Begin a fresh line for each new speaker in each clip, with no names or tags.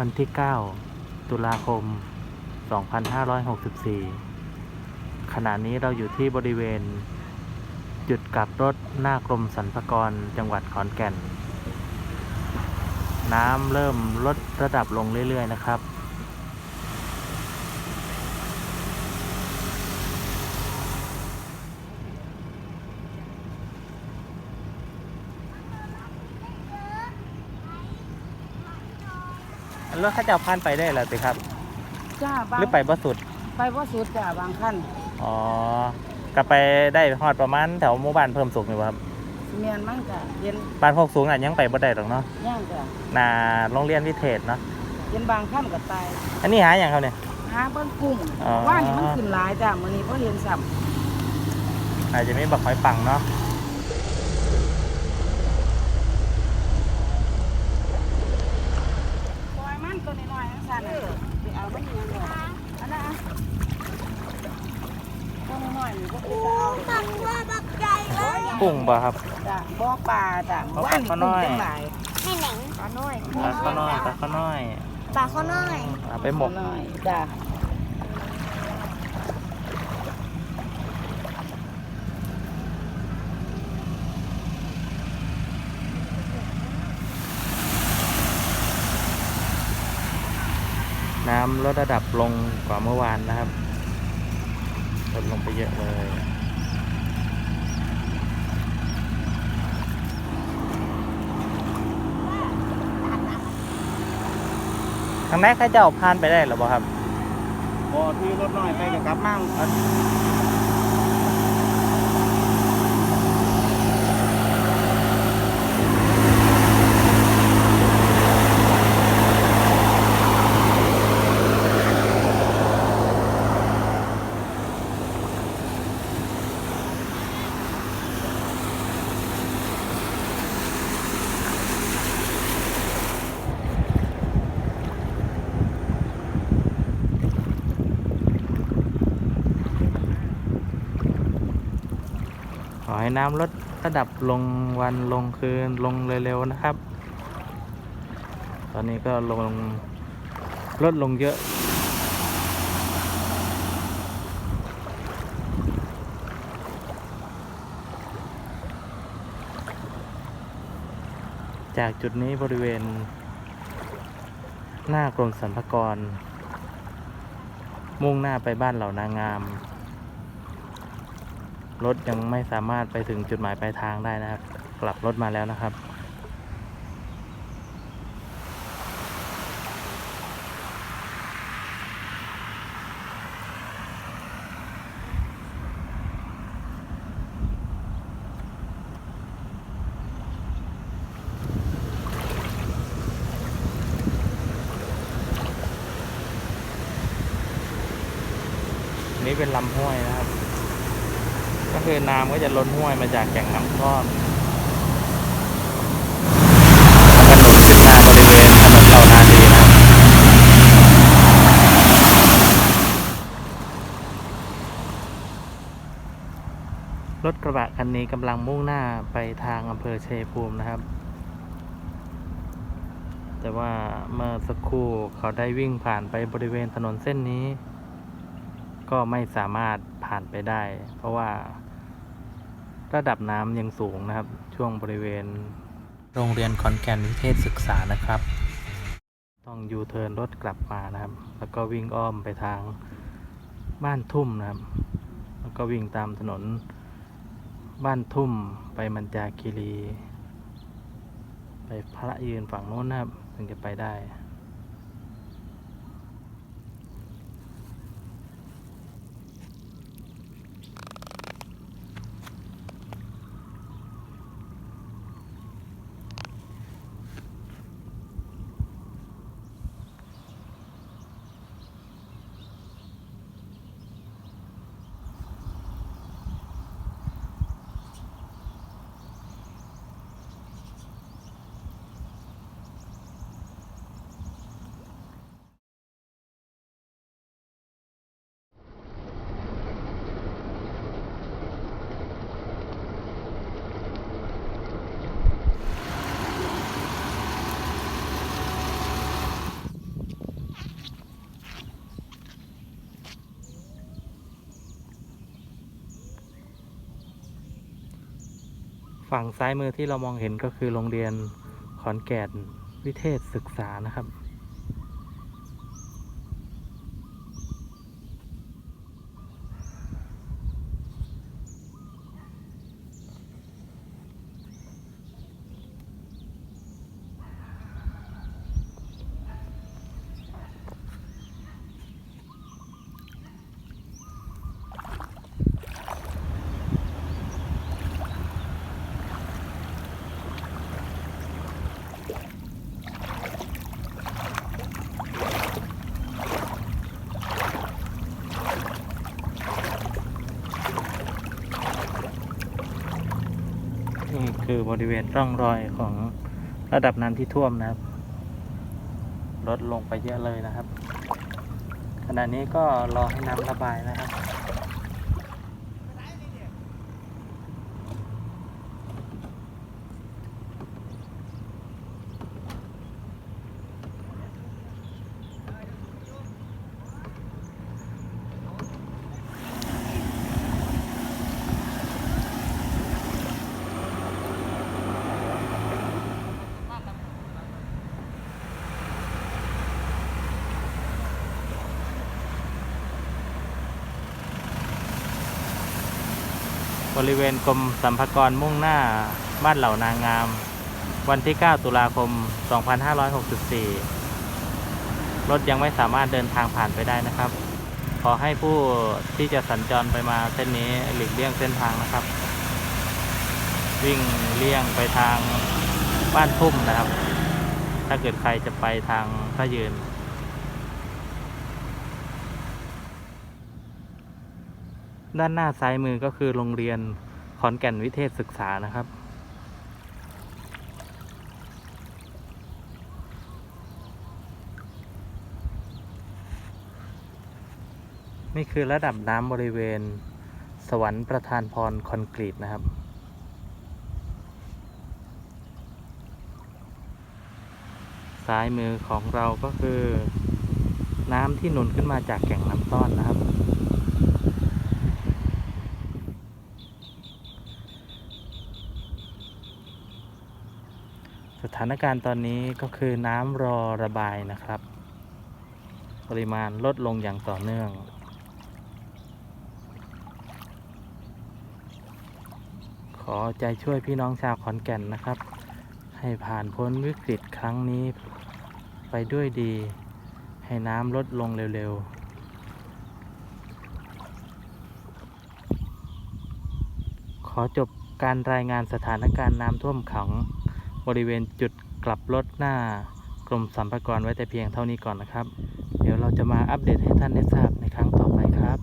วันที่ 9 ตุลาคม 2564 ขณะนี้เราอยู่ที่บริเวณ จุดกลับรถหน้ากรมสรรพากรจังหวัดขอนแก่น น้ำเริ่มลดระดับลงเรื่อย ๆ นะครับ รถข้าเจ้าผ่านไปได้แล้วสิครับ
จ้าบาง
หรือไปบ่สุด
ไปว่าสุดจ้าบางขั้น
อ๋อกลับไปได้ฮอดประมาณแถวหมู่บ้านเพิ่มสุขนี่บ่ครับ
เมียนมั่งจ้ะเย็น
บ้านพวกสูงอะยังไปบ่ได้หรอกเนาะ
ย่างจ้ะ
หนาโรงเรียนวิเทศเนาะ
เย็นบางขั้นก็ตาย
อันนี้หาอย่างครับเนี่ย
หาเบิ้งกุ้ง
อ๋อ
ว่านี่มันขึ้นหลายจ้ะมื้อนี้บ่เห็นซ้ำ
อาจจะมีบักหอยปังเนาะ
ปล่อยมันตัวน้อยๆจังซั่นน่ะสิเอามันยังบ่อันนั้นอะ ตัวน้อยๆนี่บ่คือจะเอา
บักว่าบักใหญ่เลย
กุ้งบ่ครับ
จ้ะบ่ปลาจ้ะ
บ่
ว่า
ปลา
นี่
ข้าว
กุ้
น้
ง
อย
จังหลาย
ให้หนังปลาน้อย
ปลาข้าวน้อยปลาข้าวน้อย
ปลาข้าวน้อย
เอาไปหมก
น้อยจ้ะ
น้ำลดระดับลงกว่าเมื่อวานนะครับ ลดลงไปเยอะเลยทางไหนข้าเจ้าผ่านไปได้หรือเปล่าครับ
บ่ที่รถน้อยไปกับกลับมา
อให้น้ำลดระดับลงวันลงคืนลงเร็วๆนะครับ ตอนนี้ก็ลงลดลงเยอะจากจุดนี้บริเวณ หน้ากรมสรรพากร มุ่งหน้าไปบ้านเหล่านางงาม รถยังไม่สามารถไปถึงจุดหมายปลายทางได้นะครับ กลับรถมาแล้วนะครับนี่เป็นลำห้วยนะครับ คือน้ำก็จะล้นห้วยมาจากแก่งน้ำก้อนแล้วก็หนุนขึ้นมาบริเวณถนนเหล่านาดีนะครับรถกระบะคันนี้กำลังมุ่งหน้าไปทางอำเภอเชยภูมินะครับ แต่ว่าเมื่อสักครู่เขาได้วิ่งผ่านไปบริเวณถนนเส้นนี้ ก็ไม่สามารถผ่านไปได้ เพราะว่า ระดับน้ำยังสูงนะครับ ช่วงบริเวณ โรงเรียนขอนแก่นวิเทศศึกษานะครับ ต้องยูเทิร์นรถกลับมานะครับ แล้วก็วิ่งอ้อมไปทางบ้านทุ่มนะครับ แล้วก็วิ่งตามถนนบ้านทุ่มไปมันจาคีรี ไปพระยืนฝั่งโน้นนะครับ ถึงจะไปได้ ฝั่งซ้ายมือที่เรามองเห็นก็คือโรงเรียนขอนแก่นวิเทศศึกษานะครับ นี่คือ บริเวณร่องรอยของระดับน้ำที่ท่วมนะครับ ลดลงไปเยอะเลยนะครับ ขณะนี้ก็รอให้น้ำระบายนะครับ บริเวณกรมสัมภากรมุ่งหน้าบ้านเหล่านางงาม วันที่ 9 ตุลาคม 2564 รถยังไม่สามารถเดินทางผ่านไปได้นะครับ ขอให้ผู้ที่จะสัญจรไปมาเส้นนี้หลีกเลี่ยงเส้นทางนะครับ วิ่งเลี่ยงไปทางบ้านทุ่มนะครับ ถ้าเกิดใครจะไปทางพระยืน ด้านหน้าซ้ายมือก็คือโรงเรียนขอนแก่นวิเทศศึกษานะครับ นี่คือระดับน้ำบริเวณ สวรรค์ประทานพรคอนกรีตนะครับซ้ายมือของเราก็คือ น้ำที่หนุนขึ้นมาจากแก่งน้ำต้อนนะครับ สถานการณ์ตอนนี้ก็คือน้ำรอระบายนะครับ ปริมาณลดลงอย่างต่อเนื่อง ขอใจช่วยพี่น้องชาวขอนแก่นนะครับ ให้ผ่านพ้นวิกฤตครั้งนี้ไปด้วยดี ให้น้ำลดลงเร็วๆขอจบการรายงานสถานการณ์น้ำท่วมขังบริเวณจุด กลับรถหน้ากรมสัมพากรไว้แต่เพียงเท่านี้ก่อนนะครับ เดี๋ยวเราจะมาอัปเดตให้ท่านได้ทราบในครั้งต่อไปครับ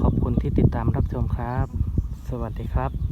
ขอบคุณที่ติดตามรับชมครับ สวัสดีครับ